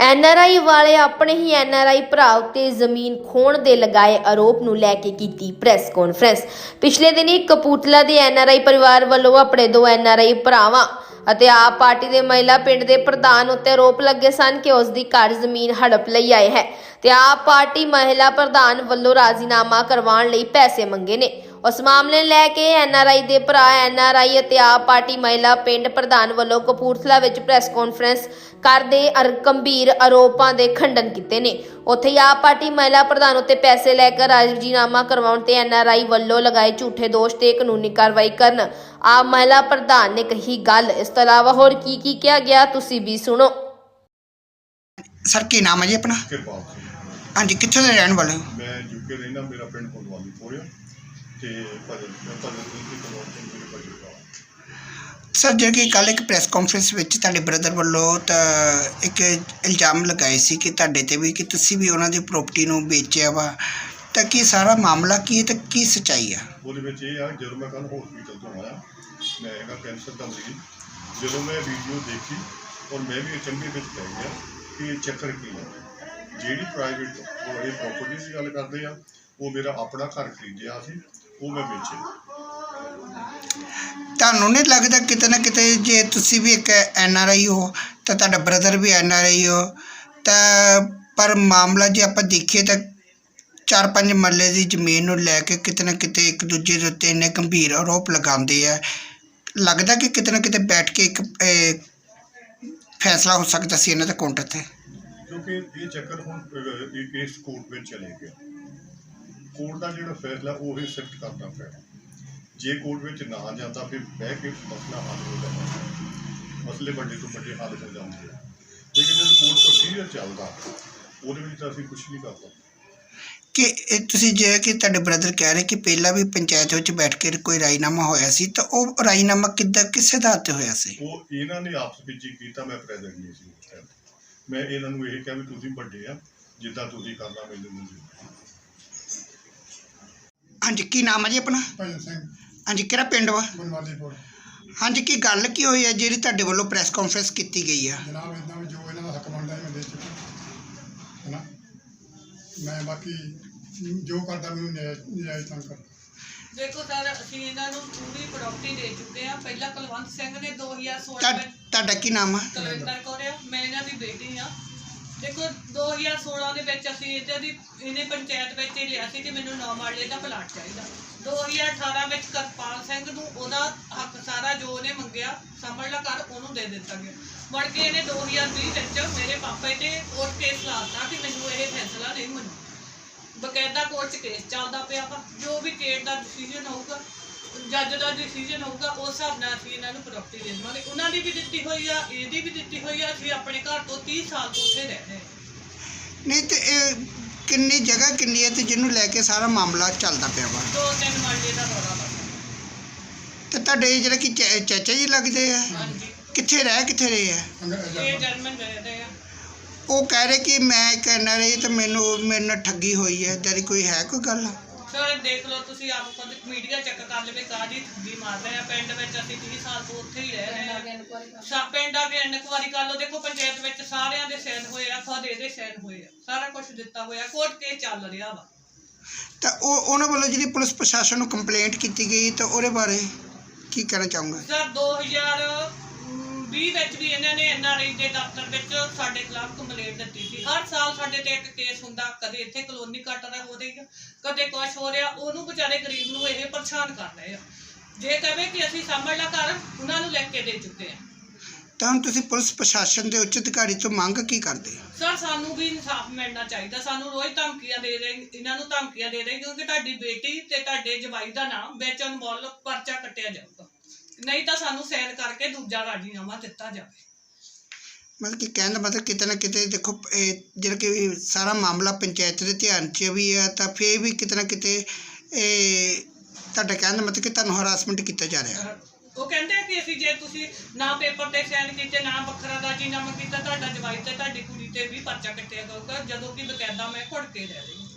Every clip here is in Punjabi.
ਐਨਆਰਆਈ ਵਾਲੇ ਆਪਣੇ ਹੀ ਐਨਆਰਆਈ ਭਰਾ ਉੱਤੇ ਜ਼ਮੀਨ ਖੋਣ ਦੇ ਲਗਾਏ ਆਰੋਪ ਨੂੰ ਲੈ ਕੇ ਕੀਤੀ ਪ੍ਰੈਸ ਕਾਨਫਰੰਸ। ਪਿਛਲੇ ਦਿਨੀ ਕਪੂਰਥਲਾ ਦੇ ਐਨਆਰਆਈ ਪਰਿਵਾਰ ਵੱਲੋਂ ਆਪਣੇ ਦੋ ਐਨਆਰਆਈ ਭਰਾਵਾਂ ਅਤੇ ਆਪ ਪਾਰਟੀ ਦੇ ਮਹਿਲਾ ਪਿੰਡ ਦੇ ਪ੍ਰਧਾਨ ਉੱਤੇ ਆਰੋਪ ਲੱਗੇ ਸਨ ਕਿ ਉਸ ਦੀ ਘਰ ਜ਼ਮੀਨ ਹੜਪ ਲਈ ਆਏ ਹੈ ਤੇ ਆਪ ਪਾਰਟੀ ਮਹਿਲਾ ਪ੍ਰਧਾਨ ਵੱਲੋਂ ਰਾਜ਼ੀਨਾਮਾ ਕਰਵਾਉਣ ਲਈ ਪੈਸੇ ਮੰਗੇ ਨੇ। ਉਸ ਮਾਮਲੇ ਨੂੰ ਲੈ ਕੇ ਐਨਆਰਆਈ ਦੇ ਭਰਾ ਐਨਆਰਆਈ ਅਤੇ ਆਪ ਪਾਰਟੀ ਮਹਿਲਾ ਪਿੰਡ ਪ੍ਰਧਾਨ ਵੱਲੋਂ ਕਪੂਰਥਲਾ ਵਿੱਚ ਪ੍ਰੈਸ ਕਾਨਫਰੰਸ ਕਰਦੇ ਅਰ ਗੰਭੀਰ ਆਰੋਪਾਂ ਦੇ ਖੰਡਨ ਕੀਤੇ ਨੇ। ਉੱਥੇ ਹੀ ਆਪ ਪਾਰਟੀ ਮਹਿਲਾ ਪ੍ਰਧਾਨ ਉੱਤੇ ਪੈਸੇ ਲੈ ਕੇ ਰਾਜੀਨਾਮਾ ਕਰਵਾਉਣ ਤੇ ਐਨਆਰਆਈ ਵੱਲੋਂ ਲਗਾਏ ਝੂਠੇ ਦੋਸ਼ ਤੇ ਕਾਨੂੰਨੀ ਕਾਰਵਾਈ ਕਰਨ। ਆਪ ਮਹਿਲਾ ਪ੍ਰਧਾਨ ਨੇ ਕਹੀ ਗੱਲ। ਇਸ ਤੋਂ ਇਲਾਵਾ ਹੋਰ ਕੀ ਕੀ ਕਿਹਾ ਗਿਆ ਤੁਸੀਂ ਵੀ ਸੁਣੋ। ਸਰ ਕੀ ਨਾਮ ਹੈ ਜੀ ਆਪਣਾ? ਕਿਰਪਾਲ ਸਿੰਘ। ਹਾਂਜੀ ਕਿੱਥੇ ਦੇ ਰਹਿਣ ਵਾਲੇ ਹੋ? ਮੈਂ ਯੂਕੇ ਰਹਿਣਾ ਮੇਰਾ ਪਿੰਡ ਪੁੰਦਵਾਲੀ ਪੋਰਿਆ ਤੇ ਭਜਨ ਭਜਨ ਦੀ ਕਲੋਨ ਸਿੰਘ ਮੇਰੇ ਭਜਨ ਦਾ ਸਰ ਜਿਹੜਾ ਕਿ ਕੱਲ ਇੱਕ ਪ੍ਰੈਸ ਕਾਨਫਰੰਸ ਵਿੱਚ ਤੁਹਾਡੇ ਬ੍ਰਦਰ ਵੱਲੋਂ ਤਾਂ ਇੱਕ ਇਲਜ਼ਾਮ ਲਗਾਏ ਸੀ ਕਿ ਤੁਹਾਡੇ ਤੇ ਵੀ ਕਿ ਤੁਸੀਂ ਵੀ ਉਹਨਾਂ ਦੀ ਪ੍ਰਾਪਰਟੀ ਨੂੰ ਵੇਚਿਆ ਵਾ ਤਾਂ ਕੀ ਸਾਰਾ ਮਾਮਲਾ ਕੀ ਹੈ ਤੇ ਕੀ ਸਚਾਈ ਆ? ਉਹਦੇ ਵਿੱਚ ਇਹ ਆ ਜਦੋਂ ਮੈਂ ਕੱਲ ਹਸਪੀਟਲ ਤੋਂ ਆਇਆ ਮੈਂ ਹੈਗਾ ਕੈਂਸਰ ਦਾ ਮਰੀਜ਼ ਜਦੋਂ ਮੈਂ ਵੀਡੀਓ ਦੇਖੀ ਔਰ ਮੈਂ ਵੀ ਅਚੰਭੇ ਵਿੱਚ ਪੈ ਗਿਆ ਕਿ ਇਹ ਚੱਕਰ ਕੀ ਹੈ ਜਿਹੜੀ ਪ੍ਰਾਈਵੇਟ ਉਹ ਇਹ ਪ੍ਰਾਪਰਟੀ ਦੀ ਗੱਲ ਕਰਦੇ ਆ ਉਹ ਮੇਰਾ ਆਪਣਾ ਘਰ ਖਰੀਦਿਆ ਸੀ ਉਹ ਮੈਂ ਵੇਚਿਆ ਤੁਹਾਨੂੰ ਨਹੀਂ ਲੱਗਦਾ ਕਿਤੇ ਨਾ ਕਿਤੇ ਜੇ ਤੁਸੀਂ ਵੀ ਇੱਕ ਐਨ ਆਰ ਆਈ ਹੋ ਤਾਂ ਤੁਹਾਡਾ brother we N R I ਹੋ ਤਾਂ ਪਰ ਮਾਮਲਾ ਜੇ ਆਪਾਂ ਦੇਖੀਏ ਤਾਂ ਚਾਰ ਪੰਜ ਮਰਲੇ ਦੀ ਜ਼ਮੀਨ ਨੂੰ ਲੈ ਕੇ ਕਿਤੇ ਨਾ ਕਿਤੇ ਇੱਕ ਦੂਜੇ ਦੇ ਉੱਤੇ ਇੰਨੇ ਗੰਭੀਰ ਆਰੋਪ ਲਗਾਉਂਦੇ ਆ। ਲੱਗਦਾ ਕਿ ਕਿਤੇ ਨਾ ਕਿਤੇ ਬੈਠ ਕੇ ਇੱਕ ਫੈਸਲਾ ਹੋ ਸਕਦਾ ਸੀ ਇਹਨਾਂ ਦੇ ਕਾਊਂਟਰ ਤੇ। ਕਿਉਂਕਿ ਇਹ ਚੱਕਰ ਹੁਣ ਕੇਸ ਕੋਰਟ ਵਿੱਚ ਚਲੇ ਗਿਆ। ਕੋਰਟ ਦਾ ਜਿਹੜਾ ਫੈਸਲਾ ਉਹ ਹੀ ਸਿਫਟ ਕਰਨਾ ਪੈਣਾ ਜੇ ਕੋਰਟ ਵਿੱਚ ਨਾ ਜਾਂਦਾ ਫਿਰ ਬਹਿ ਕੇ ਮਸਲਾ ਹੱਲ ਹੋ ਜਾਂਦਾ। ਮਸਲੇ ਵੱਡੇ ਤੋਂ ਵੱਡੇ ਹੱਲ ਹੋ ਜਾਂਦੇ ਆ। ਲੇਕਿਨ ਜਦੋਂ ਕੋਰਟ ਪ੍ਰੋਸੀਜਰ ਚੱਲਦਾ ਉਹਦੇ ਵਿੱਚ ਤਾਂ ਅਸੀਂ ਕੁਝ ਨਹੀਂ ਕਰ ਸਕਦੇ। ਕਿ ਇਹ ਤੁਸੀਂ ਜੇ ਕਿ ਤੁਹਾਡੇ ਬ੍ਰਦਰ ਕਹਿ ਰਹੇ ਕਿ ਪਹਿਲਾਂ ਵੀ ਪੰਚਾਇਤ ਵਿੱਚ ਬੈਠ ਕੇ ਕੋਈ ਰਾਜੀਨਾਮਾ ਹੋਇਆ ਸੀ ਤਾਂ ਉਹ ਰਾਜੀਨਾਮਾ ਕਿੱਦਾਂ ਕਿਸ ਆਧਾਰ ਤੇ ਹੋਇਆ ਸੀ? ਉਹ ਇਹਨਾਂ ਨੇ ਆਪਸ ਵਿੱਚ ਹੀ ਕੀਤਾ ਮੈਂ ਪ੍ਰੈਜ਼ੈਂਟ ਨਹੀਂ ਸੀ ਉਸ ਟਾਈਮ ਮੈਂ ਇਹਨਾਂ ਨੂੰ ਇਹ ਕਿਹਾ ਵੀ ਤੁਸੀਂ ਵੱਡੇ ਆ ਜਿੱਦਾਂ ਤੁਸੀਂ ਕਰਨਾ ਮੈਨੂੰ ਮਨਜ਼ੂਰ ਹੈ। ਹਾਂਜੀ ਕੀ ਨਾਮ ਹੈ ਜੀ ਆਪਣਾ? ਭਜਨ ਸਿੰਘ। ਹਾਂਜੀ ਕਿਹੜਾ ਪਿੰਡ ਵਾ? ਬਨਵਾਲੀਪੁਰ। ਹਾਂਜੀ ਕੀ ਗੱਲ ਕੀ ਹੋਈ ਹੈ ਜਿਹੜੀ ਤੁਹਾਡੇ ਵੱਲੋਂ ਪ੍ਰੈਸ ਕਾਨਫਰੰਸ ਕੀਤੀ ਗਈ ਆ? ਜਨਾਬ ਇਦਾਂ ਵੀ ਜੋ ਇਹਨਾਂ ਦਾ ਹੱਕ ਬਣਦਾ ਹੈ ਮੈਂ ਦੇ ਚੁੱਕਾ। ਹੈਨਾ? ਮੈਂ ਬਾਕੀ ਜੋ ਕਰਦਾ ਮੈਨੂੰ ਨਿਆਂ- ਨਜਾਇਜ਼ ਤੰਗ ਕਰ ਦੇਖੋ ਸਰ ਅਸੀਂ ਇਹਨਾਂ ਨੂੰ ਪੂਰੀ ਪ੍ਰਾਪਰਟੀ ਦੇ ਚੁੱਕੇ ਆ। ਪਹਿਲਾਂ ਕੁਲਵੰਤ ਸਿੰਘ ਨੇ 2016 ਤੁਹਾ- ਵਿੱਚ ਤੁਹਾਡਾ ਕੀ ਨਾਮ ਆ? ਕੁਲਵਿੰਦਰ ਕੌਰ ਆ। ਮੈਂ ਇਹਨਾਂ ਦੀ ਬੇਟੀ ਆ। ਦੇਖੋ 2016 ਦੇ ਵਿੱਚ ਅਸੀਂ ਇਹਦੇ ਦੀ, ਇਹਨੇ ਪੰਚਾਇਤ ਵਿੱਚ ਹੀ ਲਿਆ ਸੀ ਕਿ ਮੈਨੂੰ ਨੌ ਮਾਲੇ ਦਾ ਪਲਾਟ ਚਾਹੀਦਾ। 2018 ਵਿੱਚ ਕਰਪਾਲ ਸਿੰਘ ਨੂੰ ਉਹਦਾ ਹੱਕ ਸਾਰਾ ਜੋ ਉਹਨੇ ਮੰਗਿਆ ਸੰਭਲਣਾ ਕਰ ਉਹਨੂੰ ਦੇ ਦਿੱਤਾ ਗਿਆ। ਮੁੜ ਕੇ ਇਹਨੇ 2020 ਵਿੱਚ ਮੇਰੇ ਪਾਪਾ ਤੇ ਕੋਰਟ ਕੇਸ ਲਾਤਾ ਕਿ ਮੈਨੂੰ ਇਹ ਫੈਸਲਾ ਨਹੀਂ ਮਨਜ਼ੂਰ ਬਕਾਇਦਾ ਕੋਰਟ 'ਚ ਕੇਸ ਚੱਲਦਾ ਪਿਆ ਵਾ। ਜੋ ਵੀ ਕੇਸ ਦਾ ਡਿਸੀਜਨ ਹੋਊਗਾ ਜੱਜ ਦਾ ਡਿਸੀਜਨ ਹੋਊਗਾ ਉਸ ਹਿਸਾਬ ਨਾਲ ਅਸੀਂ ਇਹਨਾਂ ਨੂੰ ਪ੍ਰਾਪਰਟੀ ਦੇ ਦੇਵਾਂਗੇ ਉਹਨਾਂ ਦੀ ਵੀ ਦਿੱਤੀ ਹੋਈ ਆ ਇਹਦੀ ਵੀ ਦਿੱਤੀ ਹੋਈ ਆ ਅਸੀਂ ਆਪਣੇ ਘਰ ਤੋਂ 30 ਸਾਲ ਤੋਂ ਉੱਥੇ ਰਹਿ ਰਹੇ ਹਾਂ। ਨਹੀਂ ਤੇ ਇਹ ਕਿੰਨੀ ਜਗ੍ਹਾ ਕਿੰਨੀ ਹੈ ਤੇ ਜਿਹਨੂੰ ਲੈ ਕੇ ਸਾਰਾ ਮਾਮਲਾ ਚੱਲਦਾ ਪਿਆ ਵਾ? ਦੋ ਤਿੰਨ ਮਰਲੇ ਦਾ ਰੌਲਾ ਵਾ। ਤੇ ਤੁਹਾਡੇ ਜਿਹੜੇ ਕਿ ਚਾ- ਚਾਚਾ ਜੀ ਲੱਗਦੇ ਆ? ਹਾਂਜੀ। ਕਿੱਥੇ ਰਹਿ ਕਿੱਥੇ ਰਹੇ ਆ? ਇਹ ਜਰਮਨ ਰਹਿੰਦੇ ਆ। ਉਹ ਕਹਿ ਰਹੇ ਕਿ ਮੈਂ ਇੱਕ ਆਈ ਤੇ ਮੈਨੂੰ ਮੇਰੇ ਨਾਲ ਠੱਗੀ ਹੋਈ ਹੈ। ਦੀ ਕੋਈ ਹੈ ਕੋਈ ਗੱਲ? ਸਰ ਦੇਖ ਲਓ ਤੁਸੀਂ ਆਪ ਖੁਦ ਮੀਡੀਆ ਚੈੱਕ ਕਰ ਲਵੇ ਕਾਹਦੀ ਠੱਗੀ ਮਾਰ ਰਹੇ ਆ ਪਿੰਡ ਵਿੱਚ ਅਸੀਂ 30 ਸਾਲ ਤੋਂ ਉੱਥੇ ਹੀ ਰਹਿ ਰਹੇ ਆ। ਸਾ ਪਿੰਡ ਆ ਕੇ ਇਨਕੁਆਰੀ ਕਰ ਲਓ ਦੇਖੋ ਪੰਚਾਇਤ ਵਿੱਚ ਸਾਰਿਆਂ ਦੇ ਸਾਈਨ ਹੋਏ ਆ ਖੁਦ ਇਹਦੇ ਸਾਈਨ ਹੋਏ ਆ ਸਾਰਾ ਕੁਝ ਦਿੱਤਾ ਹੋਇਆ ਕੋਰਟ ਕੇਸ ਚੱਲ ਰਿਹਾ ਵਾ। ਤਾਂ ਉਹ ਉਹਨਾਂ ਵੱਲੋਂ ਜਿਹੜੀ ਪੁਲਿਸ ਪ੍ਰਸ਼ਾਸਨ ਨੂੰ ਕੰਪਲੇਂਟ ਕੀਤੀ ਗਈ ਤਾਂ ਉਹਦੇ ਬਾਰੇ ਕੀ ਕਹਿਣਾ ਚਾਹੂੰਗਾ? ਸਰ 2020 ਵਿੱਚ ਵੀ ਇਹਨਾਂ ਨੇ ਐਨਆਰਆਈ ਦੇ ਦਫ਼ਤਰ ਵਿੱਚ ਸਾਡੇ ਖਿਲਾਫ ਕੰਪਲੇਂਟ ਦਿੱਤੀ ਸੀ। ਹਰ ਸਾਲ ਸਾਡੇ ਤੇ ਇੱਕ ਕੇਸ ਹੁੰਦਾ ਕਦੇ ਇੱਥੇ ਕਲੋਨੀ ਕੱਟ ਰਿਹਾ ਹੋ ਰਹੀ ਆ ਕਦੇ ਕੁਛ ਹੋ ਰਿਹਾ ਉਹਨੂੰ ਵਿਚਾਰੇ ਗਰੀਬ ਨੂੰ ਇਹ ਪਰੇਸ਼ਾਨ ਕਰ ਰਹੇ ਆ। ਜੇ ਕਹਵੇ ਕਿ ਅਸੀਂ ਸਾਂਭਣਾ ਘਰ ਉਹਨਾਂ ਨੂੰ ਲਿਖ ਕੇ ਦੇ ਚੁੱਕੇ ਆ। ਤਾਂ ਤੁਸੀਂ ਪੁਲਿਸ ਪ੍ਰਸ਼ਾਸਨ ਦੇ ਉੱਚ ਅਧਿਕਾਰੀ ਤੋਂ ਮੰਗ ਕੀ ਕਰਦੇ ਹੋ? ਸਰ ਸਾਨੂੰ ਵੀ ਇਨਸਾਫ ਮਿਲਣਾ ਚਾਹੀਦਾ। ਸਾਨੂੰ ਰੋਜ਼ ਧਮਕੀਆਂ ਦੇ ਰਹੇ ਇਹਨਾਂ ਨੂੰ ਧਮਕੀਆਂ ਦੇ ਰਹੇ ਕਿਉਂਕਿ ਤੁਹਾਡੀ ਬੇਟੀ ਤੇ ਤੁਹਾਡੇ ਜਵਾਈ ਦਾ ਨਾਮ ਵਿੱਚ ਅਨਮੋਲ ਪਰਚਾ ਕੱਟਿਆ ਜਾਊਗਾ। ਨਹੀਂ ਤਾਂ ਸਾਨੂੰ ਸਾਈਨ ਕਰਕੇ ਦੂਜਾ ਰਾਜੀਨਾਮਾ ਦਿੱਤਾ ਜਾਵੇ। ਮਤਲਬ ਕਿ ਕਹਿਣ ਦਾ ਮਤਲਬ ਕਿਤੇ ਨਾ ਕਿਤੇ ਦੇਖੋ ਇਹ ਜਿਹੜਾ ਕਿ ਸਾਰਾ ਮਾਮਲਾ ਪੰਚਾਇਤ ਦੇ ਧਿਆਨ 'ਚ ਵੀ ਆ ਤਾਂ ਫੇਰ ਵੀ ਕਿਤੇ ਨਾ ਕਿਤੇ ਇਹ ਤੁਹਾਡਾ ਕਹਿਣ ਦਾ ਮਤਲਬ ਕਿ ਤੁਹਾਨੂੰ ਹਰਾਸਮੈਂਟ ਕੀਤਾ ਜਾ ਰਿਹਾ। ਉਹ ਕਹਿੰਦੇ ਆ ਕਿ ਅਸੀਂ ਜੇ ਤੁਸੀਂ ਨਾ ਪੇਪਰ ਤੇ ਸਾਈਨ ਕੀਤੇ ਨਾ ਵੱਖਰਾ ਰਾਜੀਨਾਮਾ ਕੀਤਾ ਤੁਹਾਡਾ ਜਵਾਈ ਤੇ ਤੁਹਾਡੀ ਕੁੜੀ ਤੇ ਵੀ ਪਰਚਾ ਕੱਟਿਆ ਜਾਊਗਾ ਜਦੋਂ ਕਿ ਬਕਾਇਦਾ ਮੈਂ ਘੁੜ ਕੇ ਰਹਿ ਰਹੀ ਹਾਂ।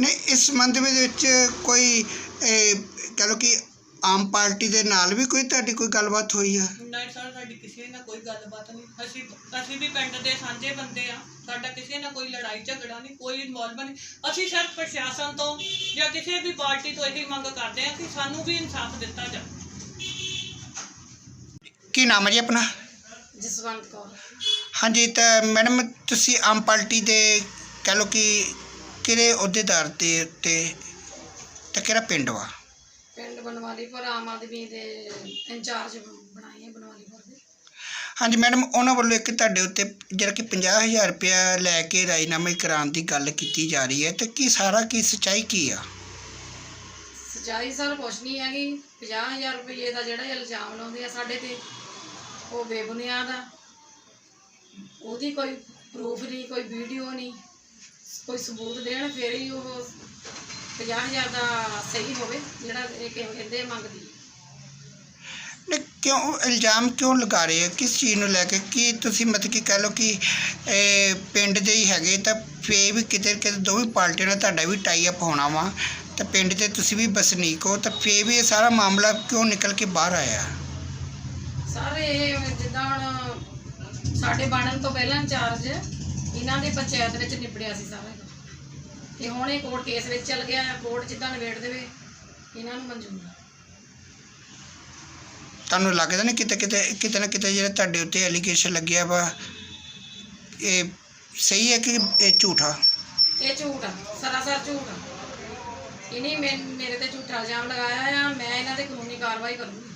ਨਹੀਂ ਇਸ ਸੰਬੰਧ ਵਿੱਚ ਕੋਈ ਇਹ, ਕਹਿ ਲਓ ਕਿ ਆਮ ਪਾਰਟੀ ਦੇ ਨਾਲ ਵੀ ਕੋਈ ਤੁਹਾਡੀ ਕੋਈ ਗੱਲਬਾਤ ਹੋਈ ਆ? ਨਹੀਂ ਸਰ ਸਾਡੀ ਕਿਸੇ ਨਾਲ ਕੋਈ ਗੱਲਬਾਤ ਨਹੀਂ। ਅਸੀਂ ਅਸੀਂ ਵੀ ਪਿੰਡ ਦੇ ਸਾਂਝੇ ਬੰਦੇ ਆ। ਸਾਡਾ ਕਿਸੇ ਨਾਲ ਕੋਈ ਲੜਾਈ ਝਗੜਾ ਨਹੀਂ ਕੋਈ ਇਨਵੋਲਵਮੈਂਟ ਨਹੀਂ। ਅਸੀਂ ਸਿਰਫ ਪ੍ਰਸ਼ਾਸਨ ਤੋਂ ਜਾਂ ਕਿਸੇ ਵੀ ਪਾਰਟੀ ਤੋਂ ਇਹੀ ਮੰਗ ਕਰਦੇ ਆ ਕਿ ਸਾਨੂੰ ਵੀ ਇਨਸਾਫ ਦਿੱਤਾ ਜਾਵੇ। ਕੀ ਨਾਮ ਹੈ ਜੀ ਆਪਣਾ? ਜਸਵੰਤ ਕੌਰ। ਹਾਂਜੀ ਤਾਂ ਮੈਡਮ ਤੁਸੀਂ ਆਮ ਪਾਰਟੀ ਦੇ ਕਹਿ ਲਓ ਕਿ ਕਿਹੜੇ ਅਹੁਦੇਦਾਰ ਉੱਤੇ ਤੇ ਕਿਹੜਾ ਪਿੰਡ ਵਾ? ਬਨਵਾਲੀਪੁਰ ਆਮ ਆਦਮੀ ਦੇ ਇੰਚਾਰਜ ਬਣਾਏ ਹੈ ਬਨਵਾਲੀਪੁਰ ਦੇ। ਹਾਂਜੀ ਮੈਡਮ ਉਹਨਾਂ ਵੱਲੋਂ ਇੱਕ ਤੁਹਾਡੇ ਉੱਤੇ ਜਿਹੜਾ ਕਿ 50000 ਰੁਪਇਆ ਲੈ ਕੇ ਰਾਜੀਨਾਮੇ ਕਰਾਉਣ ਦੀ ਗੱਲ ਕੀਤੀ ਜਾ ਰਹੀ ਹੈ ਤੇ ਕੀ ਸਾਰਾ ਕੀ ਸਚਾਈ ਕੀ ਆ? ਸਚਾਈ ਸਰ ਕੁਛ ਨਹੀਂ ਹੈਗੀ। 50000 ਰੁਪਏ ਦਾ ਜਿਹੜਾ ਇਲਜ਼ਾਮ ਲਾਉਂਦੇ ਆ ਸਾਡੇ ਤੇ ਉਹ ਬੇਬੁਨਿਆਦ ਆ। ਉਹਦੀ ਕੋਈ ਪ੍ਰੂਫ ਨਹੀਂ ਕੋਈ ਵੀਡੀਓ ਨਹੀਂ ਕੋਈ ਸਬੂਤ ਦੇਣ ਫਿਰ ਹੀ ਉਹ 50000 ਦਾ ਸਹੀ ਹੋਵੇ ਜਿਹੜਾ ਇਹ ਕਿਉਂ ਕਹਿੰਦੇ ਕਿਉਂ ਇਲਜ਼ਾਮ ਕਿਉਂ ਲਗਾ ਰਹੇ ਆ ਕਿਸ ਚੀਜ਼ ਨੂੰ ਲੈ ਕੇ? ਕੀ ਤੁਸੀਂ ਮਤਲਬ ਕਿ ਕਹਿ ਲਓ ਕਿ ਇਹ ਪਿੰਡ ਦੇ ਹੀ ਹੈਗੇ ਤਾਂ ਫੇ ਵੀ ਕਿਤੇ ਕਿਤੇ ਦੋਵੇਂ ਪਾਰਟੀਆਂ ਨਾਲ ਤੁਹਾਡਾ ਵੀ ਟਾਈ ਅਪ ਹੋਣਾ ਵਾ। ਤਾਂ ਪਿੰਡ ਦੇ ਤੁਸੀਂ ਵੀ ਵਸਨੀਕ ਹੋ ਤਾਂ ਫੇ ਵੀ ਇਹ ਸਾਰਾ ਮਾਮਲਾ ਕਿਉਂ ਨਿਕਲ ਕੇ ਬਾਹਰ ਆਇਆ? ਸਾਰੇ ਇਹ ਜਿੱਦਾਂ ਹੁਣ ਸਾਡੇ ਬਣਨ ਤੋਂ ਪਹਿਲਾਂ ਇੰਚਾਰਜ ਇਹਨਾਂ ਦੀ ਪੰਚਾਇਤ ਵਿੱਚ ਨਿਬੜਿਆ ਸੀ ਸਾਰਾ। ਤੇ ਹੁਣ ਇਹ ਕੋਰਟ ਕੇਸ ਵਿੱਚ ਚੱਲ ਗਿਆ ਕੋਰਟ ਜਿੱਦਾਂ ਨਿਬੇੜ ਦੇਵੇ ਇਹਨਾਂ ਨੂੰ ਮਨਜ਼ੂਰ ਆ ਤੁਹਾਨੂੰ ਲੱਗਦਾ ਨਹੀਂ ਕਿਤੇ ਕਿਤੇ ਕਿਤੇ ਨਾ ਕਿਤੇ ਜਿਹੜਾ ਤੁਹਾਡੇ ਉੱਤੇ ਐਲੀਗੇਸ਼ਨ ਲੱਗਿਆ ਵਾ ਇਹ ਸਹੀ ਹੈ ਕਿ ਇਹ ਝੂਠਾ ਇਹ ਝੂਠ ਆ ਸਰਾਸਰ ਝੂਠ ਆ। ਇਹਨੇ ਮੇਰੇ ਤੇ ਝੂਠਾ ਇਲਜ਼ਾਮ ਲਗਾਇਆ ਆ ਮੈਂ ਇਹਨਾਂ ਤੇ ਕਾਨੂੰਨੀ ਕਾਰਵਾਈ ਕਰੂੰਗੀ।